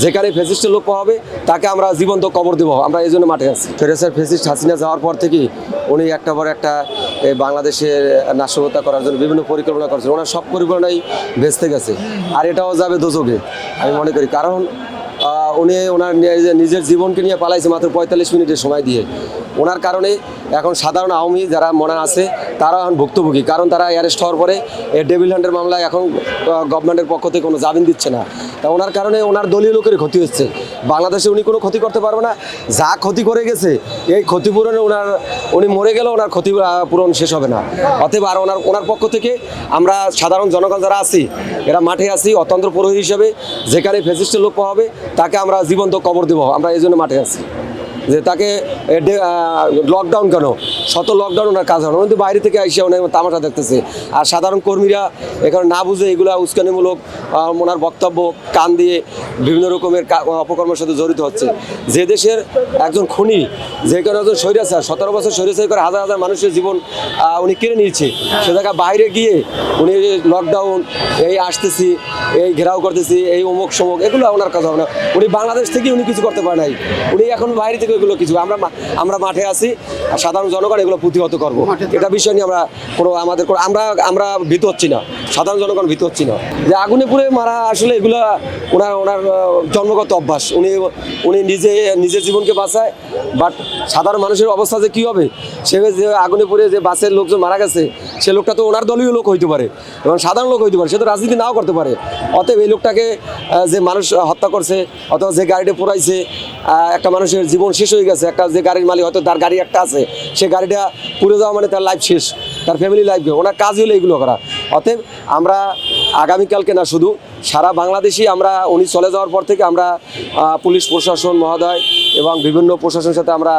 যেখানে ফেসিস্টের লোক পাওয়া হবে, তাকে আমরা জীবন্ত কবর দেবো। আমরা এই জন্য মাঠে আছি। ফেরেসার ফেসিস্ট হাসিনা যাওয়ার পর থেকে উনি একটা পর একটা বাংলাদেশের নাশকতা করার জন্য বিভিন্ন পরিকল্পনা করছেন। ওনার সব পরিকল্পনাই ভেস্তে গেছে। আর এটাও যাবে দোজকে আমি মনে করি। কারণ উনি ওনার নিজে- নিজের জীবনকে নিয়ে পালাইছে মাত্র পঁয়তাল্লিশ মিনিটের সময় দিয়ে। ওনার কারণে এখন সাধারণ আওয়ামী যারা মনে আছে তারা এখন ভুক্তভোগী। কারণ তারা অ্যারেস্ট হওয়ার পরে ডেভিল হ্যান্ডের মামলায় এখন গভর্নমেন্টের পক্ষ থেকে কোনো জামিন দিচ্ছে না। তা ওনার কারণে ওনার দলীয় লোকের ক্ষতি হচ্ছে। বাংলাদেশে উনি কোনো ক্ষতি করতে পারবে না। যা ক্ষতি করে গেছে, এই ক্ষতিপূরণে ওনার, উনি মরে গেলেও ওনার ক্ষতি পূরণ শেষ হবে না। অতএব আর ওনার ওনার পক্ষ থেকে আমরা সাধারণ জনগণ যারা আছি, এরা মাঠে আছি অতন্ত্র পুরোহিত হিসেবে, যেখানে ফেসিস্টের লোক পাওয়া হবে, তাকে আমরা জীবন্ত কবর দেবো। আমরা এই জন্য মাঠে আছি। যে তাকে লকডাউন কেন? শত লকডাউন ওনার কাজ হয়। উনি বাইরে থেকে এসে ওনার তামাশা দেখতেছে। আর সাধারণ কর্মীরা এখানে না বুঝে এগুলা উস্কানিমূলক ওনার বক্তব্য, কান দিয়ে বিভিন্ন রকমের অপকর্মের সাথে জড়িত হচ্ছে। যে দেশের একজন খুনি, যে কোনো একজন স্বৈরাচার, সতেরো বছর স্বৈরাচার করে হাজার হাজার মানুষের জীবন উনি কেড়ে নিয়েছে। সে জায়গায় বাইরে গিয়ে উনি লকডাউন এই আসতেছি, এই ঘেরাও করতেছি, এই অমুক সমুক এগুলো ওনার কাজ হবে না। উনি বাংলাদেশ থেকে উনি কিছু করতে পারে নাই। উনি এখন বাইরে থেকে এগুলো কিছু। আমরা আমরা মাঠে আছি সাধারণ জনগণ এগুলো প্রতিহত করব। এটা বিষয় নিয়ে আমরা কোনো আমাদের আমরা আমরা ভীত হচ্ছি না। সাধারণ জনগণ ভীত হচ্ছি না। যে আগুনে পুড়ে মারা আসলে এগুলো ওনার ওনার জন্মগত অভ্যাস। উনি উনি নিজে নিজের জীবনকে বাঁচায় বাট সাধারণ মানুষের অবস্থা যে কী হবে? সে যে আগুনে পুড়ে যে বাসের লোকজন মারা গেছে সে লোকটা তো ওনার দলীয় লোক হইতে পারে এবং সাধারণ লোক হইতে পারে, সে তো রাজনীতি নাও করতে পারে। অতএব এই লোকটাকে যে মানুষ হত্যা করছে, অথবা যে গাড়িটা পোড়াইছে একটা মানুষের জীবন শেষ হয়ে গেছে, একটা যে গাড়ির মালিক, হয়তো তার গাড়ি একটা আছে, সে গাড়িটা পুড়ে যাওয়া মানে তার লাইফ শেষ, তার ফ্যামিলি লাইফ ওনার কাজ হলো এগুলো করা। অতএব আমরা আগামীকালকে না শুধু, সারা বাংলাদেশি আমরা, উনি চলে যাওয়ার পর থেকে আমরা পুলিশ প্রশাসন, মহোদয় এবং বিভিন্ন প্রশাসনের সাথে আমরা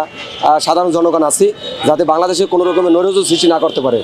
সাধারণ জনগণ আছি, যাতে বাংলাদেশে কোনো রকমের নৈরাজ্য সৃষ্টি না করতে পারে।